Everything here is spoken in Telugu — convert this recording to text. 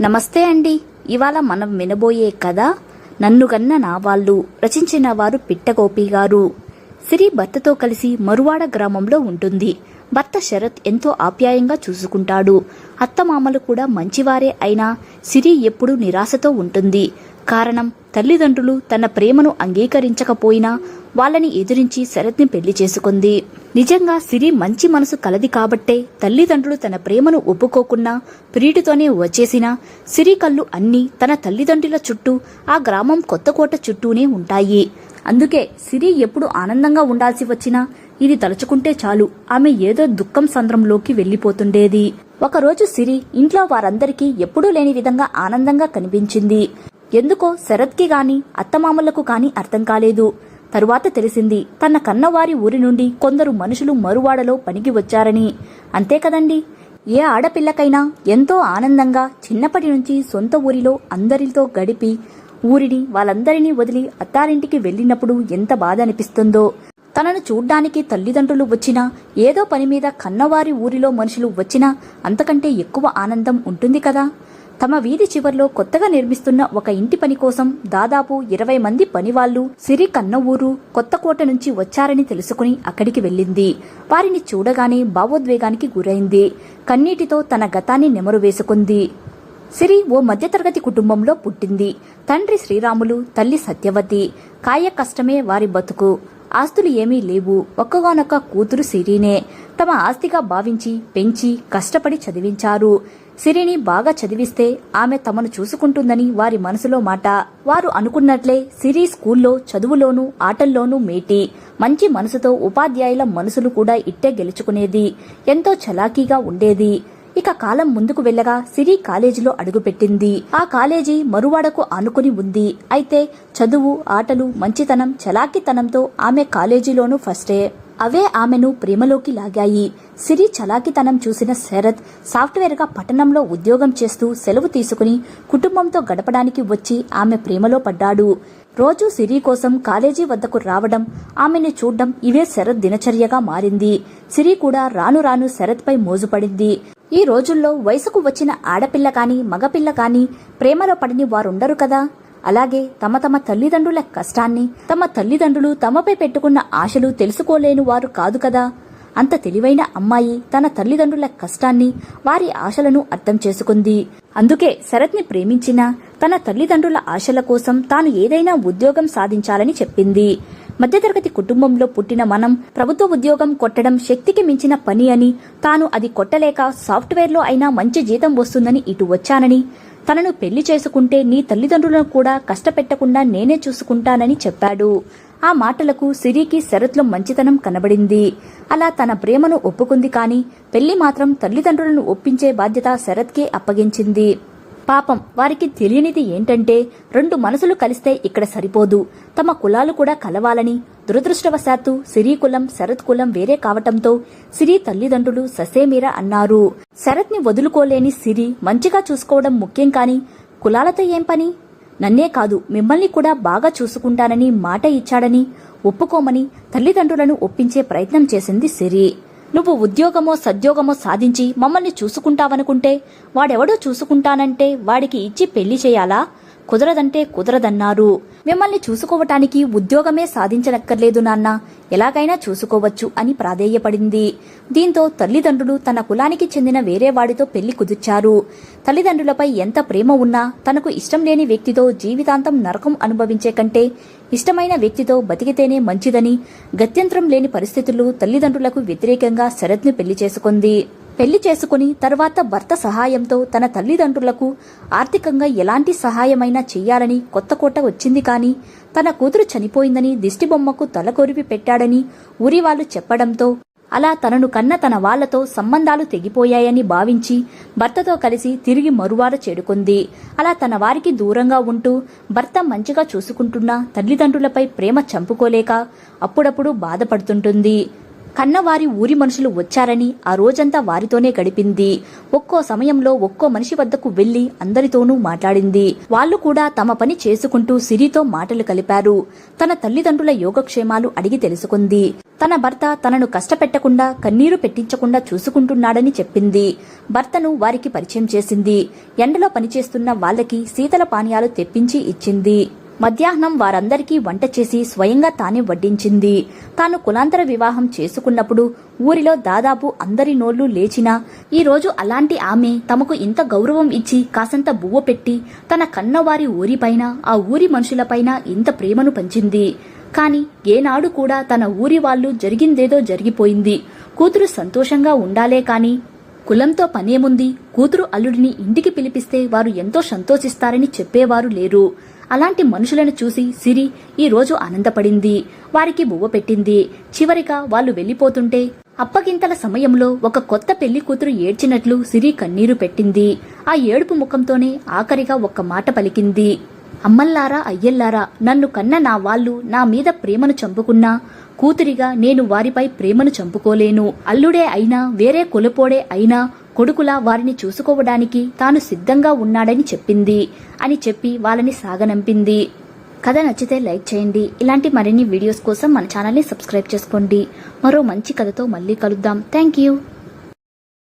నమస్తే అండి. ఇవాళ మనం వినబోయే కథ నన్ను గన్న నా వాళ్ళు రచించిన వారు పిట్టగోపి గారు. సిరి భర్తతో కలిసి మరువాడ గ్రామంలో ఉంటుంది. భర్త శరత్ ఎంతో ఆప్యాయంగా చూసుకుంటాడు. అత్తమామలు కూడా మంచివారే అయినా సిరి ఎప్పుడూ నిరాశతో ఉంటుంది. కారణం తల్లిదండ్రులు తన ప్రేమను అంగీకరించకపోయినా వాళ్ళని ఎదిరించి శరత్ని పెళ్ళి చేసుకుంది. నిజంగా సిరి మంచి మనసు కలది కాబట్టే తల్లిదండ్రులు తన ప్రేమను ఒప్పుకోకున్నా ప్రీటితోనే వచ్చేసినా సిరి కళ్ళు అన్నీ తన తల్లిదండ్రుల చుట్టూ ఆ గ్రామం కొత్తకోట చుట్టూనే ఉంటాయి. అందుకే సిరి ఎప్పుడు ఆనందంగా ఉండాల్సి వచ్చినా ఇది తలుచుకుంటే చాలు. ఆమె ఏదో దుఃఖం సంద్రంలోకి వెళ్ళిపోతుండేది ఒకరోజు సిరి ఇంట్లో వారందరికీ ఎప్పుడూ లేని విధంగా ఆనందంగా కనిపించింది. ఎందుకో శరత్కి గాని అత్తమామలకు గాని అర్థం కాలేదు. తరువాత తెలిసింది తన కన్నవారి ఊరి నుండి కొందరు మనుషులు మరువాడలో పనికి వచ్చారని. అంతే కదండి? ఏ ఆడపిల్లకైనా ఎంతో ఆనందంగా చిన్నప్పటి నుంచి సొంత ఊరిలో అందరితో గడిపి ఊరిని వాళ్ళందరినీ వదిలి అత్తారింటికి వెళ్ళినప్పుడు ఎంత బాధ అనిపిస్తుందో తనను చూడ్డానికి తల్లిదండ్రులు వచ్చినా ఏదో పని మీద కన్నవారి ఊరిలో మనుషులు వచ్చినా అంతకంటే ఎక్కువ ఆనందం ఉంటుంది కదా? తమ వీధి చివర్లో కొత్తగా నిర్మిస్తున్న ఒక ఇంటి పని కోసం దాదాపు ఇరవై మంది పనివాళ్ళు సిరి కన్నవూరు కొత్తకోట నుంచి వచ్చారని తెలుసుకుని అక్కడికి వెళ్ళింది. వారిని చూడగానే భావోద్వేగానికి గురైంది. కన్నీటితో తన గతాన్ని నెమరు వేసుకుంది. సిరి ఓ మధ్యతరగతి కుటుంబంలో పుట్టింది. తండ్రి శ్రీరాములు తల్లి సత్యవతి. కాయ కష్టమే వారి బతుకు. ఆస్తులు ఏమీ లేవు. ఒక్కగానొక్క కూతురు సిరినే. తమ ఆస్తిగా భావించి పెంచి కష్టపడి చదివించారు. సిరిని బాగా చదివిస్తే ఆమె తమను చూసుకుంటుందని వారి మనసులో మాట. వారు అనుకున్నట్లే సిరి స్కూల్లో చదువులోనూ ఆటల్లోనూ మేటి. మంచి మనసుతో ఉపాధ్యాయుల మనసులు కూడా ఇట్టే గెలుచుకునేది. ఎంతో చలాకీగా ఉండేది. ఇక కాలం ముందుకు వెళ్ళగా సిరి కాలేజీలో అడుగుపెట్టింది. ఆ కాలేజీ మరువాడకు ఆనుకుని ఉంది. అయితే చదువు ఆటలు మంచితనం చలాకితనంతో ఆమె కాలేజీలోనూ ఫస్టే. అవే ఆమెను ప్రేమలోకి లాగాయి. సిరి చలాకితనం చూసిన శరత్ సాఫ్ట్వేర్గా పట్టణంలో ఉద్యోగం చేస్తూ సెలవు తీసుకుని కుటుంబంతో గడపడానికి వచ్చి ఆమె ప్రేమలో పడ్డాడు. రోజు సిరి కోసం కాలేజీ వద్దకు రావడం ఆమెను చూడ్డం ఇవే శరత్ దినచర్యగా మారింది. సిరి కూడా రాను రాను శరత్పై మోజుపడింది. ఈ రోజుల్లో వయసుకు వచ్చిన ఆడపిల్ల కానీ మగపిల్ల కానీ ప్రేమలో పడని వారుండరు కదా. అలాగే తమ తమ తల్లిదండ్రుల కష్టాన్ని తమ తల్లిదండ్రులు తమపై పెట్టుకున్న ఆశలు తెలుసుకోలేని వారు కాదు కదా. అంత తెలివైన అమ్మాయి తన తల్లిదండ్రుల కష్టాన్ని వారి ఆశలను అర్థం చేసుకుంది. అందుకే శరత్ని ప్రేమించిన తన తల్లిదండ్రుల ఆశల కోసం తాను ఏదైనా ఉద్యోగం సాధించాలని చెప్పింది. మధ్యతరగతి కుటుంబంలో పుట్టిన మనం ప్రభుత్వ ఉద్యోగం కొట్టడం శక్తికి మించిన పని అని తాను అది కొట్టలేక సాఫ్ట్వేర్లో అయినా మంచి జీతం వస్తుందని ఇటు వచ్చానని తనను పెళ్ళి చేసుకుంటే నీ తల్లిదండ్రులను కూడా కష్టపెట్టకుండా నేనే చూసుకుంటానని చెప్పాడు. ఆ మాటలకు సిరికి శరత్లో మంచితనం కనబడింది. అలా తన ప్రేమను ఒప్పుకుంది కాని పెళ్ళి మాత్రం తల్లిదండ్రులను ఒప్పించే బాధ్యత శరత్కే అప్పగించింది. పాపం వారికి తెలియనిది ఏంటంటే రెండు మనసులు కలిస్తే ఇక్కడ సరిపోదు. తమ కులాలు కూడా కలవాలని దురదృష్టవశాత్తు సిరి కులం శరత్ కులం వేరే కావటంతో సిరి తల్లిదండ్రులు ససేమీరా అన్నారు. శరత్ని వదులుకోలేని సిరి మంచిగా చూసుకోవడం ముఖ్యం కాని కులాలతో ఏం పని? నన్నే కాదు మిమ్మల్ని కూడా బాగా చూసుకుంటానని మాట ఇచ్చాడని ఒప్పుకోమని తల్లిదండ్రులను ఒప్పించే ప్రయత్నం చేసింది సిరి. నువ్వు ఉద్యోగమో సద్యోగమో సాధించి మమ్మల్ని చూసుకుంటావనుకుంటే వాడెవడో చూసుకుంటానంటే వాడికి ఇచ్చి పెళ్ళి చేయాలా? కుదరదంటే కుదరదన్నారు. మిమ్మల్ని చూసుకోవటానికి ఉద్యోగమే సాధించనక్కర్లేదు నాన్న. ఎలాగైనా చూసుకోవచ్చు అని ప్రాధేయపడింది. దీంతో తల్లిదండ్రులు తన కులానికి చెందిన వేరే వాడితో పెళ్ళి కుదిర్చారు. తల్లిదండ్రులపై ఎంత ప్రేమ ఉన్నా తనకు ఇష్టం లేని వ్యక్తితో జీవితాంతం నరకం అనుభవించే కంటే ఇష్టమైన వ్యక్తితో బతికితేనే మంచిదని గత్యంతరం లేని పరిస్థితులు తల్లిదండ్రులకు వ్యతిరేకంగా శరత్ను పెళ్ళి చేసుకుంది. పెళ్ళి చేసుకుని తర్వాత భర్త సహాయంతో తన తల్లిదండ్రులకు ఆర్థికంగా ఎలాంటి సహాయమైనా చెయ్యాలని కొత్త కోట వచ్చింది కాని తన కూతురు చనిపోయిందని దిష్టిబొమ్మకు తలకొరిపి పెట్టాడని ఊరి వాళ్ళు చెప్పడంతో అలా తనను కన్న తన వాళ్ళతో సంబంధాలు తెగిపోయాయని భావించి భర్తతో కలిసి తిరిగి మరువార చేరుకుంది. అలా తన వారికి దూరంగా ఉంటూ భర్త మంచిగా చూసుకుంటున్న తల్లిదండ్రులపై ప్రేమ చంపుకోలేక అప్పుడప్పుడు బాధపడుతుంటుంది. కన్నవారి ఊరి మనుషులు వచ్చారని ఆ రోజంతా వారితోనే గడిపింది. ఒక్కో సమయంలో ఒక్కో మనిషి వద్దకు వెళ్ళి అందరితోనూ మాట్లాడింది. వాళ్ళు కూడా తమ పని చేసుకుంటూ సిరితో మాటలు కలిపారు. తన తల్లిదండ్రుల యోగక్షేమాలు అడిగి తెలుసుకుంది. తన భర్త తనను కష్టపెట్టకుండా కన్నీరు పెట్టించకుండా చూసుకుంటున్నాడని చెప్పింది. భర్తను వారికి పరిచయం చేసింది. ఎండలో పనిచేస్తున్న వాళ్ళకి శీతల పానీయాలు తెప్పించి ఇచ్చింది. మధ్యాహ్నం వారందరికీ వంట చేసి స్వయంగా తానే వడ్డించింది. తాను కులాంతర వివాహం చేసుకున్నప్పుడు ఊరిలో దాదాపు అందరి నోళ్ళు లేచినా ఈరోజు అలాంటి ఆమె తమకు ఇంత గౌరవం ఇచ్చి కాసంత బువ్వ పెట్టి తన కన్నవారి ఊరిపైన ఆ ఊరి మనుషులపైన ఇంత ప్రేమను పంచింది. కాని ఏనాడు కూడా తన ఊరి వాళ్ళు జరిగిందేదో జరిగిపోయింది. కూతురు సంతోషంగా ఉండాలే కాని కులంతో పనేముంది? కూతురు అల్లుడిని ఇంటికి పిలిపిస్తే వారు ఎంతో సంతోషిస్తారని చెప్పేవారు లేరు. అలాంటి మనుషులను చూసి సిరి ఈ రోజు ఆనందపడింది. వారికి బువ్వ పెట్టింది. చివరిగా వాళ్ళు వెళ్ళిపోతుంటే అప్పగింతల సమయంలో ఒక కొత్త పెళ్ళి కూతురు ఏడ్చినట్లు సిరి కన్నీరు పెట్టింది. ఆ ఏడుపు ముఖంతోనే ఆఖరిగా ఒక్క మాట పలికింది. అమ్మల్లారా అయ్యల్లారా నన్ను కన్న నా వాళ్ళు నా మీద ప్రేమను చంపుకున్నా కూతురిగా నేను వారిపై ప్రేమను చంపుకోలేను. అల్లుడే అయినా వేరే కొలుపోడే అయినా కొడుకులా వారిని చూసుకోవడానికి తాను సిద్ధంగా ఉన్నాడని చెప్పింది. అని చెప్పి వాళ్ళని సాగనంపింది. కథ నచ్చితే లైక్ చేయండి. ఇలాంటి మరిన్ని వీడియోస్ కోసం మన ఛానల్ని సబ్స్క్రైబ్ చేసుకోండి. మరో మంచి కథతో మళ్ళీ కలుద్దాం. Thank you